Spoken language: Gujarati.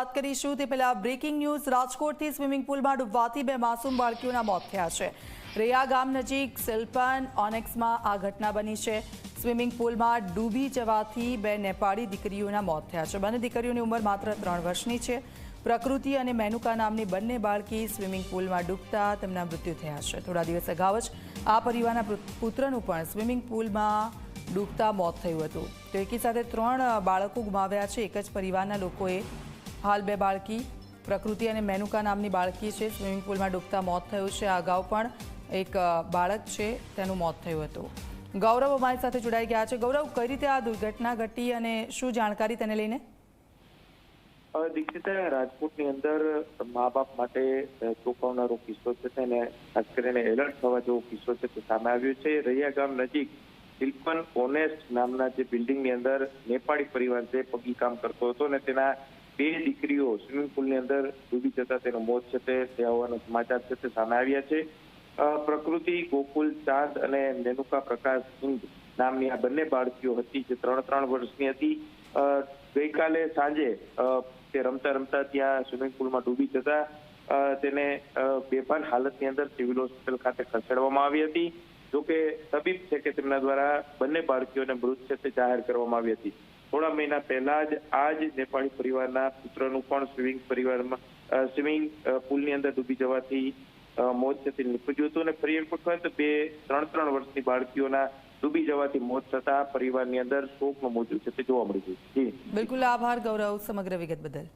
વાત કરીશું તે પહેલા બ્રેકિંગ ન્યૂઝ. રાજકોટથી સ્વિમિંગ પુલમાં ડૂબવાથી બે માસૂમ બાળકીઓના મોત થયા છે. રેયા ગામ નજીક સિલ્પન ઓનેક્સમાં આ ઘટના બની છે. સ્વિમિંગ પુલમાં ડૂબી જવાથી બે નેપાળી દીકરીઓના મોત થયા છે. બંને દીકરીઓની ઉંમર માત્ર ત્રણ વર્ષની છે. પ્રકૃતિ અને મેનુકા નામની બંને બાળકી સ્વિમિંગ પુલમાં ડૂબતા તેમના મૃત્યુ થયા છે. થોડા દિવસ અગાઉ જ આ પરિવારના પુત્રનું પણ સ્વિમિંગ પુલમાં ડૂબતા મોત થયું હતું. તો એકી સાથે ત્રણ બાળકો ગુમાવ્યા છે. એક જ પરિવારના લોકોએ હાલ બે બાળકી પ્રકૃતિ અને મેનુકા નામની બાળકી છે. સ્વિમિંગ પુલમાં ડૂબતા મોત થયું છે. આ અગાઉ પણ એક બાળક છે તેનું મોત થયું હતું. ગૌરવ અમારી સાથે જોડાઈ ગયા છે. ગૌરવ કઈ રીતે આ દુર્ઘટના ઘટી અને શું જાણકારી તેને લઈને? અ, રાજકોટની અંદર મા બાપ માટે ચોંકાવનારો કિસ્સો છે તેને ખાસ કરીને એલર્ટ થવા જેવો કિસ્સો છે તે સામે આવ્યો છે. રૈયા ગામ નજીક શિલ્પન ઓનેસ્ટ નામના જે બિલ્ડિંગની અંદર નેપાળી પરિવાર જે પગી કામ કરતો હતો અને તેના બે દીકરીઓ સ્વિમિંગ પુલની અંદર ડૂબી જતા તેનું મોત છે તે હોવાના સમાચાર છે તે સામે આવ્યા છે. પ્રકૃતિ, ગોકુલ, ચાંદ અને મેનુકા પ્રકાશ સિંઘ નામની આ બંને બાળકીઓ હતી જે ત્રણ ત્રણ વર્ષની હતી. ગઈકાલે સાંજે તે રમતા રમતા ત્યાં સ્વિમિંગ પુલમાં ડૂબી જતા તેને બેભાન હાલતની અંદર સિવિલ હોસ્પિટલ ખાતે ખસેડવામાં આવી હતી. જોકે તબીબ છે કે તેમના દ્વારા બંને બાળકીઓને મૃત છે તે જાહેર કરવામાં આવી હતી. થોડા મહિના પહેલા જ આ જ નેપાળી પરિવારના પુત્રનું પણ સ્વિમિંગ પરિવારમાં સ્વિમિંગ પુલની અંદર ડૂબી જવાથી મોત છે તે નીપજ્યું હતું અને ફરી એક વખત બે, ત્રણ ત્રણ વર્ષની બાળકીઓના ડૂબી જવાથી મોત થતા પરિવારની અંદર શોકનું મોજું છે તે જોવા મળ્યું છે. બિલકુલ આભાર, ગૌરવ સમગ્ર વિગત બદલ.